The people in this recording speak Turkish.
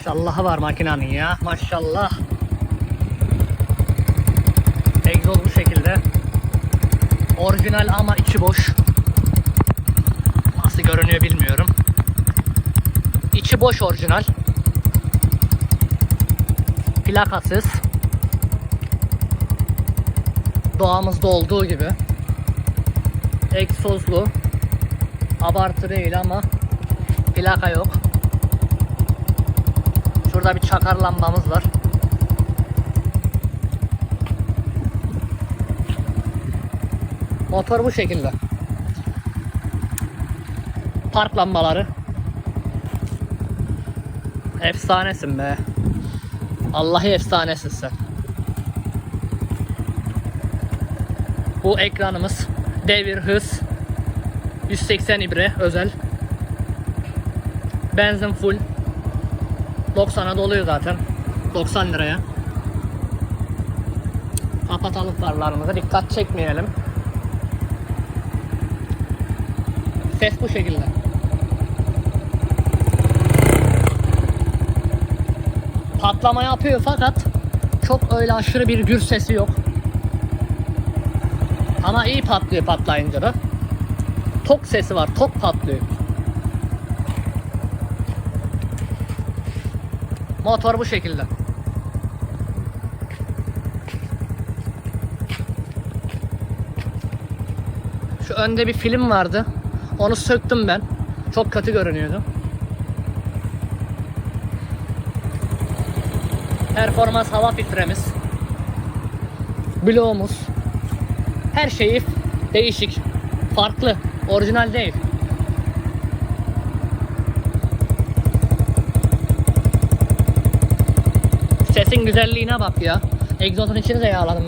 Maşallah var makinenin ya. Maşallah. Egzoz bu şekilde. Orijinal ama içi boş. Nasıl görünüyor bilmiyorum. İçi boş orijinal. Plakasız. Doğamızda olduğu gibi. Egzozlu. Abartı değil ama plaka yok. Şurada bir çakar lambamız var. Motor bu şekilde. Park lambaları. Efsanesin be. Allah'ı efsanesin sen. Bu ekranımız devir hız 180 ibre özel. Benzin full. 90'a doluyor zaten. 90 liraya. Kapatalım farlarımızı. Dikkat çekmeyelim. Ses bu şekilde. Patlama yapıyor fakat çok öyle aşırı bir gür sesi yok. Ama iyi patlıyor patlayınca da. Tok sesi var. Tok patlıyor. Motor bu şekilde. Şu önde bir film vardı. Onu söktüm ben. Çok kötü görünüyordu. Performans hava filtremiz. Bloğumuz. Her şeyi değişik. Farklı. Orijinal değil. Sesin güzelliğine bak ya. Egzozun içini de yağladım.